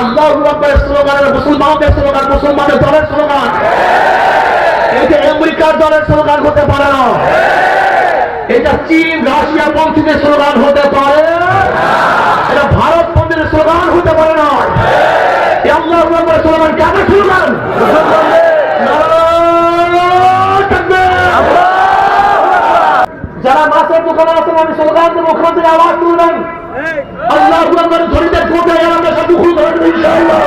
আল্লাহ আকবরের স্লোগানের মুসলমানদের স্লোগান মুসলমানের দলের স্লোগান। এটা আমেরিকার দলের স্লোগান হতে পারে না। এটা চীন, রাশিয়া পন্থীদের স্লোগান হতে পারে। এটা ভারত পন্থীদের স্লোগান হতে পারে না। আল্লাহ স্লোগান কেন স্লোগান। যারা মাছের দোকানে আছেন, আমি স্লোগান দেবো, ওখান থেকে আওয়াজ তুলবেন। আল্লাহ আকবর ধরিতে গোটা আমরা সব দুঃখ ধরবেন ইনশাআল্লাহ।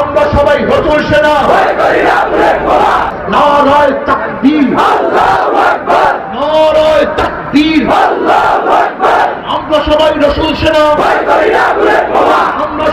আমরা সবাই রচল সেনা। নারায় তাকবীর। নারায় তাকবীর আমরা সবাই রসুল সেনা আমরা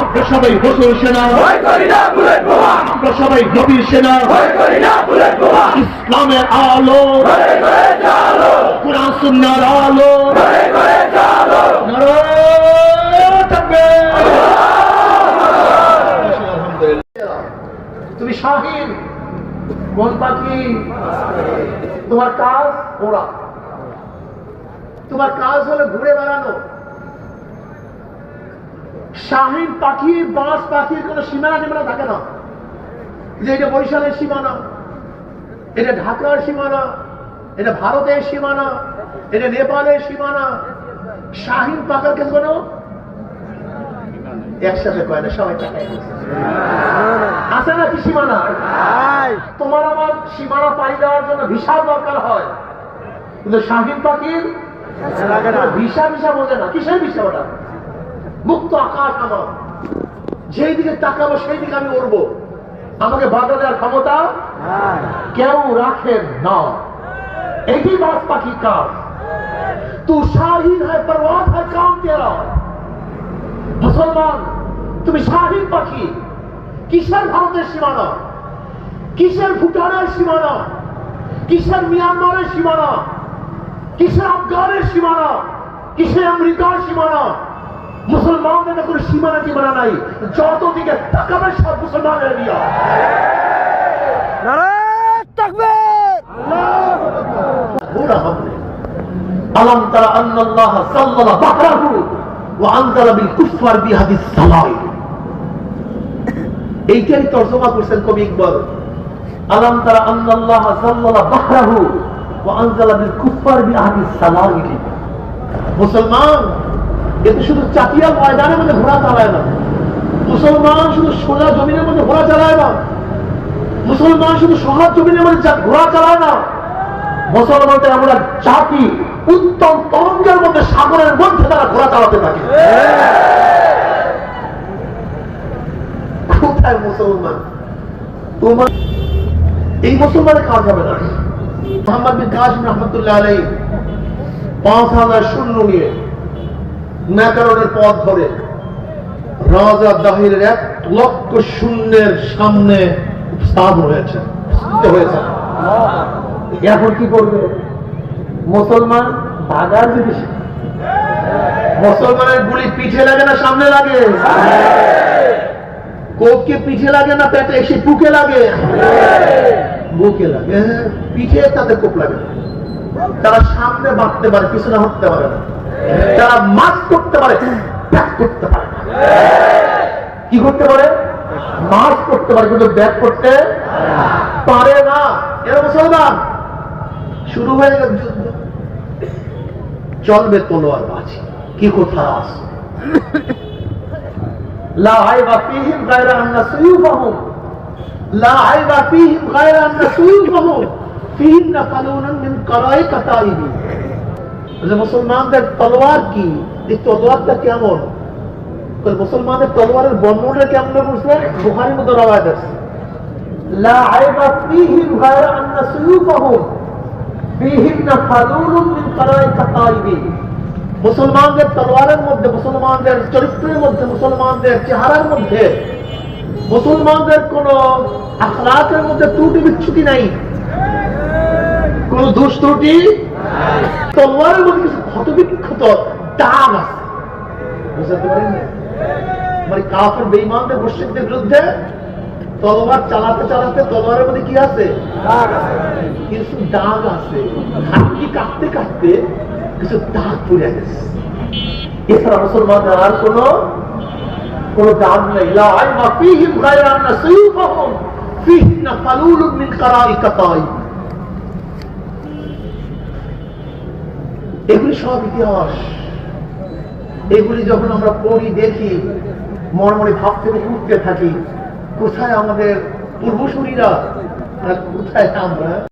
আমরা সবাই রসুল সেনা। আমরা সবাই নবীর সেনা। ইসলামের আলো। কোরআন সুন্নার আলো। নারায়ণ তাকবীর। তুমি শাহিন কোন পাখি তোমার কাজ ওরা তোমার কাজ হলো ঘুরে বেড়ানো। শাহিন পাখি বাঁশ পাখির কোনো সীমানা টিমানা থাকে না। যে এটা বরিশালের সীমানা এটা ঢাকার সীমানা এটা ভারতের সীমানা এটা নেপালের সীমানা শাহিন পাখার কাছে কোনো? একসাথে কয় না সবাই টাকায় আছে না কি সীমানা তোমার আমার সীমানা পাড়ি দেওয়ার জন্য ভিসা দরকার হয়। কিন্তু শাহিন পাখির ভিসা ভিসা বোঝে না। কিসের ভিসা ওটা? মুক্ত আকাশ আমার। যেই দিকে তাকাবো সেই দিকে আমি উড়বো। আমাকে বাধা দেওয়ার ক্ষমতা কেউ রাখেন না। এটি বাস পাখি কাজ। তু শাহিন হয় পরওয়াজ হয় কাম তেরা মুসলমান তুমি শাহীন পাখি। কিসের ভারতের সীমানা? কিসের ভুটানের সীমানা? কিসের মিয়ানমারের সীমানা? কিসের আফগানের সীমানা? কিসের আমেরিকার সীমানা? মুসলমানদের কোনো সীমানা টিমানা নাই। যত দিকে তাকাবে সব মুসলমানের নিয়া আলম তারা আন্নাল্লাহ সাল্লাল্লাহু বাকরাহু ওয়া আনজালা বিল কুফফার বিহাদিস সালাই এইটাই তর্জমা করছেন কবি ইকবাল। আলম তারা আন্নাল্লাহ সাল্লাল্লাহু বাকরাহু ওয়া আনজালা বিল কুফফার বিহাদিস সালাই মুসলমান এতে শুধু চাতিয়া ময়দানের মধ্যে ঘোড়া চালায় না। মুসলমান শুধু সোজা জমিনের মধ্যে ঘোড়া চালায় না। মুসলমান শুধু সহজ জমিনের মধ্যে ঘোড়া চালায় না। মুসলমানদের আমরা জাতি উত্তম তরঙ্গের মধ্যে সাগরের মধ্যে তারা ঘোড়া চালাতে থাকে। কোথায় মুসলমান? তোমার এই মুসলমানের কাজ হবে না। মোহাম্মদ বিন কাসিম রহমতুল্লাহ আলাই পাঁচ হাজার শূন্য নিয়ে ন্যাকারণের পথ ধরে রাজা দাহিরের এক লক্ষ শূন্যের সামনে স্থান হয়েছে হয়েছে। এখন কি করবে? মুসলমান ভাগার জিনিস মুসলমানের গুলি পিঠে লাগে না, সামনে লাগে? কোপকে পিঠে লাগে না, পেটে এসে বুকে লাগে? বুকে লাগে। পিঠে তাতে কোপ লাগে না। তারা সামনে বাঁধতে পারে, পিছনে হতে পারে না। তারা মাছ করতে পারে করতে পারে কি করতে পারে? মাছ করতে পারে, কিন্তু ব্যাগ করতে পারে না। এরা মুসলমান। শুরু হয়ে গেল যুদ্ধ। চলবে তলোয়ার বাজি। কি কথা আস লা আইবা ফিহিম গায়রা আন্না সুয়ুফাহুম লা আইবা ফিহিম গায়রা আন্না সুয়ুফাহুম আচ্ছা, মুসলমানদের তলোয়ার কি? এই তলোয়ারটা কেমন? মুসলমানদের তলোয়ারের বর্ণনাটা কেমন বুঝলেন বুখারির মতো রাওয়াজ আছে। মুসলমানদের তলোয়ারের মধ্যে, মুসলমানদের চরিত্রের মধ্যে, মুসলমানদের চেহারার মধ্যে, মুসলমানদের কোন আখলাতের মধ্যে ত্রুটি বিচ্ছুতি নাই। কোন দোষ ত্রুটি? তলোয়ারের মধ্যে কিছু ক্ষত বিক্ষত দাগ আছে। বুঝতে পারেন মানে কাফের মুশরিকদের বিরুদ্ধে তলোয়ার চালাতে চালাতে তলোয়ারের মধ্যে কি আছে? কিছু দাগ আছে। কাটতে কাটতে কিছু দাগ পড়ে গেছে। এছাড়া মুসলমানদের আর কোন দাগ নেই। লা আইমা ফীহিম গায়রা আন্না সুয়ুফাহুম ফীহিন্না ফালুলুন মিন তাইব। এগুলি সব ইতিহাস। এগুলি যখন আমরা পড়ি, দেখি মর্মরে ভাব ভাবতে উঠতে থাকি, কোথায় আমাদের পূর্বসূরীরা কোথায় আমরা?